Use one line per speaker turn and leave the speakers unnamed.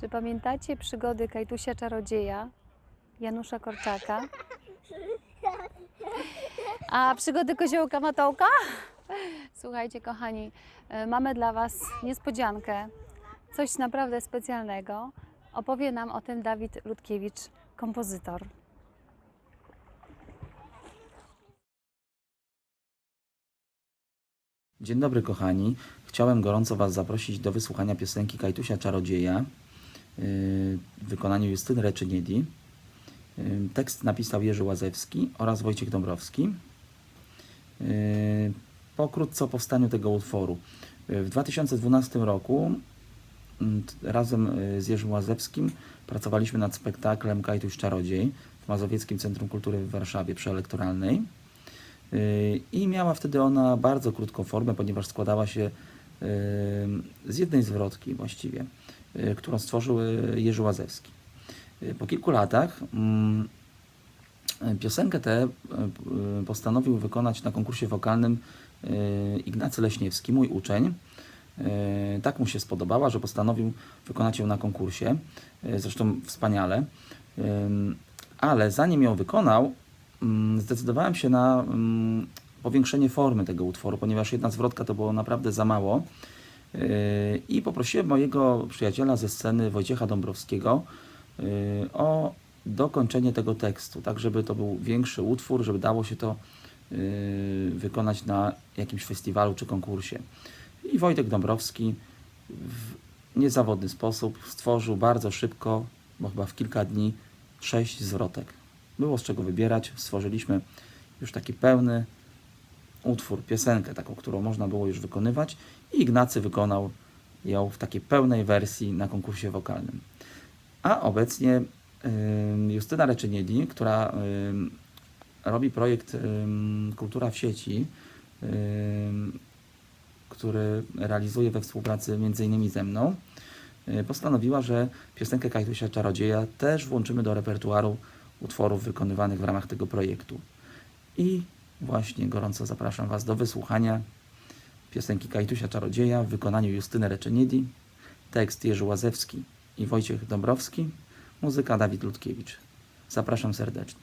Czy pamiętacie przygody Kajtusia Czarodzieja, Janusza Korczaka? A przygody Koziołka Matołka? Słuchajcie, kochani, e, mamy dla Was niespodziankę, coś naprawdę specjalnego. Opowie nam o tym Dawid Ludkiewicz, kompozytor.
Dzień dobry kochani. Chciałem gorąco Was zaprosić do wysłuchania piosenki Kajtusia Czarodzieja w wykonaniu Justyny Reczyniedi. Yy, Tekst napisał Jerzy Łazewski oraz Wojciech Dąbrowski. Yy, Pokrótce o powstaniu tego utworu. W 2012 roku mm, razem z Jerzym Łazewskim pracowaliśmy nad spektaklem Kajtuś Czarodziej w Mazowieckim Centrum Kultury w Warszawie przy Elektoralnej. I miała wtedy ona bardzo krótką formę, ponieważ składała się z jednej zwrotki właściwie, yy, którą stworzył yy, Jerzy Łazewski. Yy, Po kilku latach mm, piosenkę tę postanowił wykonać na konkursie wokalnym Ignacy Leśniewski, mój uczeń. Tak mu się spodobała, że postanowił wykonać ją na konkursie. Zresztą wspaniale. Ale zanim ją wykonał, mm, zdecydowałem się na mm, powiększenie formy tego utworu, ponieważ jedna zwrotka to było naprawdę za mało. Yy, I poprosiłem mojego przyjaciela ze sceny, Wojciecha Dąbrowskiego, yy, o dokończenie tego tekstu, tak żeby to był większy utwór, żeby dało się to yy, wykonać na jakimś festiwalu czy konkursie. I Wojtek Dąbrowski w niezawodny sposób stworzył bardzo szybko, bo chyba w kilka dni, sześć zwrotek. Było z czego wybierać. Stworzyliśmy już taki pełny utwór, piosenkę taką, którą można było już wykonywać i Ignacy wykonał ją w takiej pełnej wersji na konkursie wokalnym. A obecnie Justyna Reczyniedi, która robi projekt Kultura w sieci, który realizuje we współpracy m.in. ze mną, y, postanowiła, że piosenkę Kajtusia Czarodzieja też włączymy do repertuaru utworów wykonywanych w ramach tego projektu. I właśnie gorąco zapraszam Was do wysłuchania piosenki Kajtusia Czarodzieja w wykonaniu Justyny Reczyniedi, tekst Jerzy Łazewski i Wojciech Dąbrowski, muzyka Dawid Ludkiewicz. Zapraszam serdecznie.